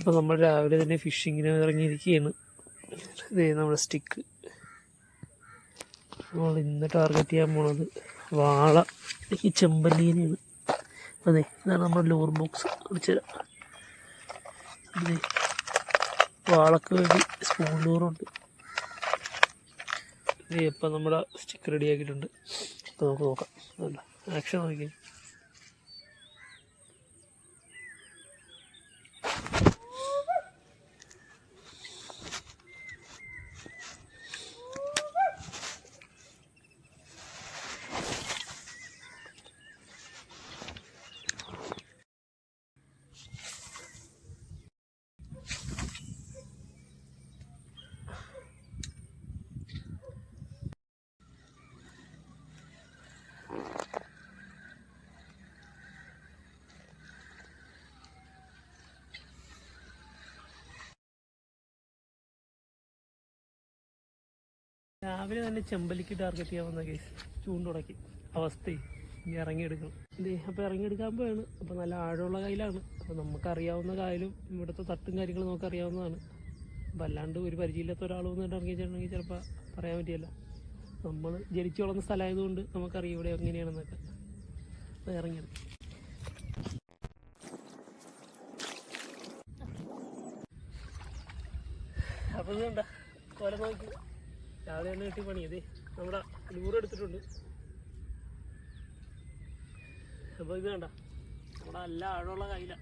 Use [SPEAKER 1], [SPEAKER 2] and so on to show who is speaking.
[SPEAKER 1] അപ്പോൾ നമ്മൾ രാവിലെ തന്നെ ഫിഷിങ്ങിന് ഇറങ്ങിയിരിക്കുകയാണ് ഇതേ നമ്മുടെ സ്റ്റിക്ക്. നമ്മൾ ഇന്ന് ടാർഗറ്റ് ചെയ്യാൻ പോണത് വാള. ഈ ചെമ്പല്ലീനെയാണ്. അതെ ഇതാണ് നമ്മുടെ ലോർ ബോക്സ് വിളിച്ചത് വാളക്ക് വേണ്ടി സ്പൂൺ ലൂറുണ്ട് ഇപ്പം നമ്മുടെ സ്റ്റിക്ക് റെഡിയാക്കിയിട്ടുണ്ട് അപ്പോൾ നമുക്ക് നോക്കാം. ആക്ഷൻ നോക്കിയാൽ രാവിലെ തന്നെ ചെമ്പലിക്ക് ടാർഗറ്റ് ചെയ്യാൻ വന്ന കേസ് ചൂണ്ടുടക്കി അവസ്ഥ ഇനി ഇറങ്ങിയെടുക്കണം. അപ്പോൾ ഇറങ്ങിയെടുക്കാൻ പോവാണ്. അപ്പോൾ നല്ല ആഴമുള്ള കായലാണ്. അപ്പോൾ നമുക്കറിയാവുന്ന കായലും ഇവിടുത്തെ തട്ടും കാര്യങ്ങളും നമുക്ക് അറിയാവുന്നതാണ് അപ്പം അല്ലാണ്ട് ഒരു പരിചയമില്ലാത്ത ഒരാൾ വന്നിട്ട് ഇറങ്ങിയിട്ടുണ്ടെങ്കിൽ ചിലപ്പോൾ പറയാൻ പറ്റിയല്ല നമ്മൾ ജനിച്ചു വളർന്ന സ്ഥലമായതുകൊണ്ട് നമുക്കറിയാം ഇവിടെ എങ്ങനെയാണെന്നൊക്കെ. അപ്പോൾ ഇറങ്ങിയത്. അപ്പോൾ ഇത് കണ്ട കൊല നോക്കി. രാവിലെ തന്നെ കിട്ടി പണിയത് നമ്മുടെ ലൂറ് എടുത്തിട്ടുണ്ട്. അപ്പോൾ ഇത് വേണ്ട നമ്മുടെ എല്ലാ ആഴമുള്ള കയ്യില.